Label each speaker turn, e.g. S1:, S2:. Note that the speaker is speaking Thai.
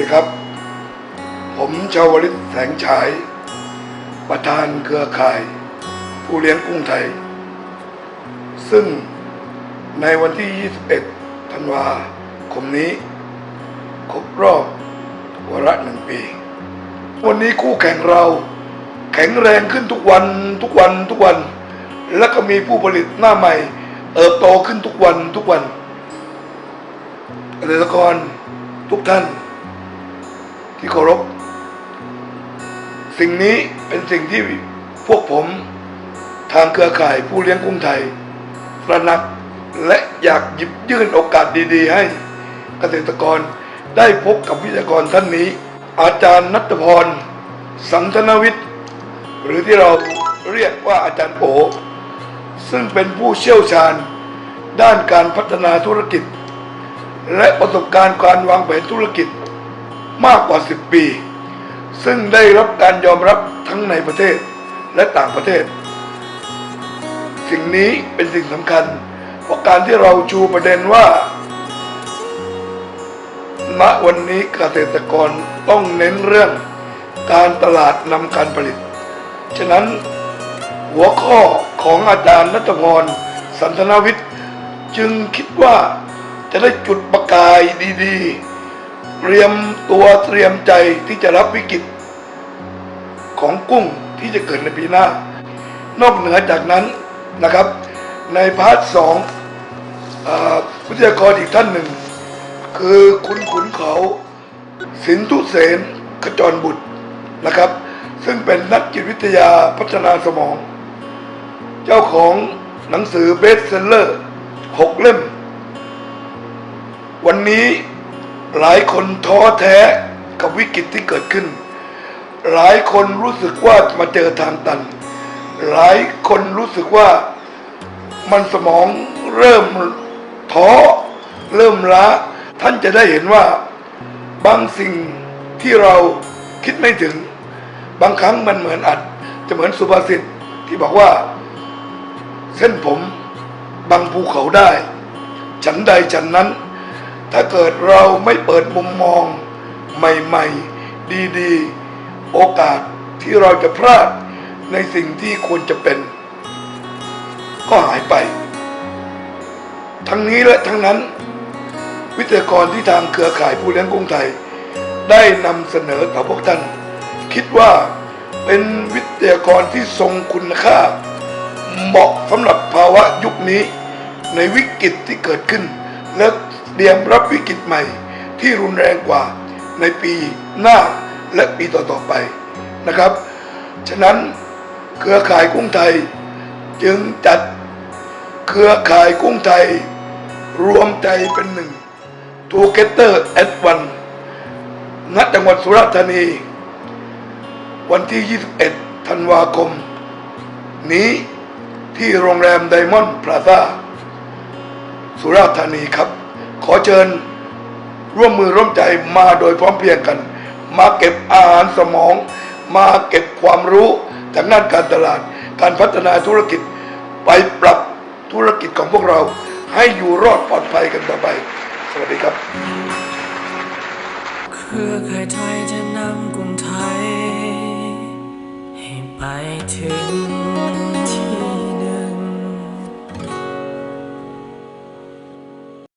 S1: ดีครับ ผมชาวลิตแสงฉาย ประธานเครือข่าย ผู้เลี้ยงกุ้งไทย ซึ่งในวันที่ 21 ธันวาคมนี้ ครบรอบวาระหนึ่งปี วันนี้คู่แข่งเราแข็งแรงขึ้นทุกวันทุกวันทุกวัน และก็มีผู้ผลิตหน้าใหม่เติบโตขึ้นทุกวันทุกวันเกษตรกรทุกท่าน ที่เคารพ สิ่งนี้เป็นสิ่งที่พวกผมทางเครือข่ายผู้เลี้ยงกุ้งไทยตระหนักและอยากหยิบยื่นโอกาสดีๆ ให้เกษตรกรได้พบกับวิทยากรท่านนี้ อาจารย์นัทพร สันทนวิทย์ หรือที่เราเรียกว่าอาจารย์โอซึ่งเป็นผู้เชี่ยวชาญด้านการพัฒนาธุรกิจ และประสบการณ์การวางแผนธุรกิจ มากกว่า 10 ปี ซึ่งได้รับการยอมรับทั้งในประเทศและต่างประเทศ สิ่งนี้เป็นสิ่งสำคัญ เพราะการที่เราชูประเด็นว่า ณ วันนี้เกษตรกรต้องเน้นเรื่องการตลาดนำการผลิต ฉะนั้นหัวข้อของอาจารย์นัทพรสันทนาวิทย์ จึงคิดว่าจะได้จุดประกายดี ๆ เตรียมตัวเตรียมใจที่จะรับวิกฤตของกุ้งที่จะเกิดในปีหน้า นอกเหนือจากนั้นนะครับ ในพาร์ทสองวิทยากรอีกท่านหนึ่ง คือคุณขุนเขาสินทุเสนขจรบุตรนะครับ ซึ่งเป็นนักจิตวิทยาพัฒนาสมอง เจ้าของหนังสือเบสเซลเลอร์หกเล่ม วันนี้ หลายคนท้อแท้กับวิกฤตที่เกิดขึ้น หลายคนรู้สึกว่ามาเจอทางตัน หลายคนรู้สึกว่ามันสมองเริ่มท้อเริ่มล้า ท่านจะได้เห็นว่าบางสิ่งที่เราคิดไม่ถึง บางครั้งมันเหมือนอัด จะเหมือนสุภาษิตที่บอกว่า เส้นผมบางภูเขาได้ ฉันใดฉันนั้น ถ้าเกิดเราไม่เปิดมุมมองใหม่ๆ ดีๆ โอกาสที่เราจะพลาดในสิ่งที่ควรจะเป็น ก็หายไป ทั้งนี้และทั้งนั้น วิทยากรที่ทางเครือข่ายผู้เลี้ยงกุ้งไทย ได้นำเสนอต่อพวกท่าน คิดว่าเป็นวิทยากรที่ทรงคุณค่า เหมาะสำหรับภาวะยุคนี้ในวิกฤตที่เกิดขึ้นและ รียมรับวิกฤตใหม่ที่รุนแรงกว่าในปีหน้าและปีต่อๆไปนะครับ ฉะนั้นเครือข่ายกุ้งไทย จึงจัดเครือข่ายกุ้งไทย รวมใจเป็นหนึ่ง Together at One ณจังหวัดสุราษฎร์ธานี วันที่ 21 ธันวาคม นี้ที่โรงแรมไดมอนด์พลาซ่าสุราษฎร์ธานีครับ อเชิญร่วมมือร่วมใจมาโดยพร้อมเพรียงกัน มาเก็บอาหารสมอง มาเก็บความรู้ทางด้านการตลาด การพัฒนาธุรกิจไปปรับธุรกิจของพวกเรา ให้อยู่รอดปลอดภัยกันต่อไป สวัสดีครับ
S2: เครือข่ายไทยจะนำกรุงไทย ให้ไปถึง